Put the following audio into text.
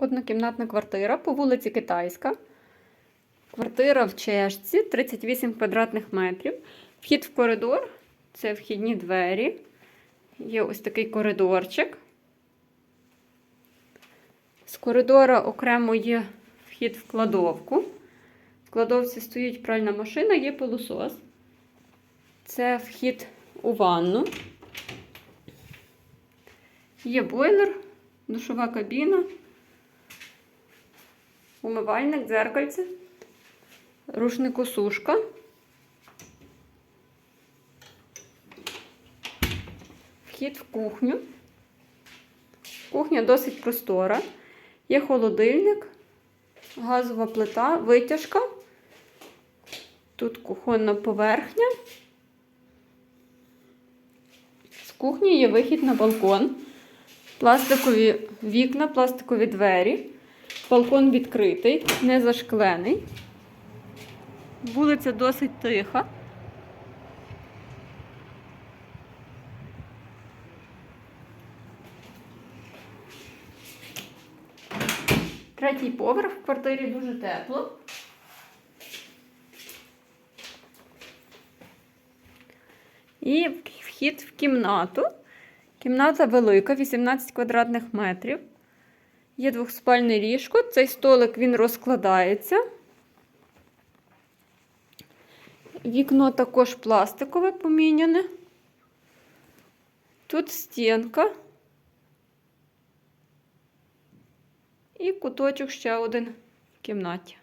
Однокімнатна квартира по вулиці Китайська. Квартира в Чешці, 38 квадратних метрів. Вхід в коридор це вхідні двері. Є ось такий коридорчик. З коридора окремо є вхід в кладовку. В кладовці стоїть пральна машина, є пилосос. Це вхід у ванну. Є бойлер, душова кабіна, умивальник, дзеркальце, рушникосушка. Вхід в кухню. Кухня досить простора. Є холодильник, газова плита, витяжка. Тут кухонна поверхня. З кухні є вихід на балкон. Пластикові вікна, пластикові двері. Балкон відкритий, не зашклений. Вулиця досить тиха. Третій поверх в квартирі дуже тепло. І вхід в кімнату. Кімната велика, 18 квадратних метрів. Є двохспальне ліжко. Цей столик він розкладається. Вікно також пластикове поміняне. Тут стінка. І куточок ще один в кімнаті.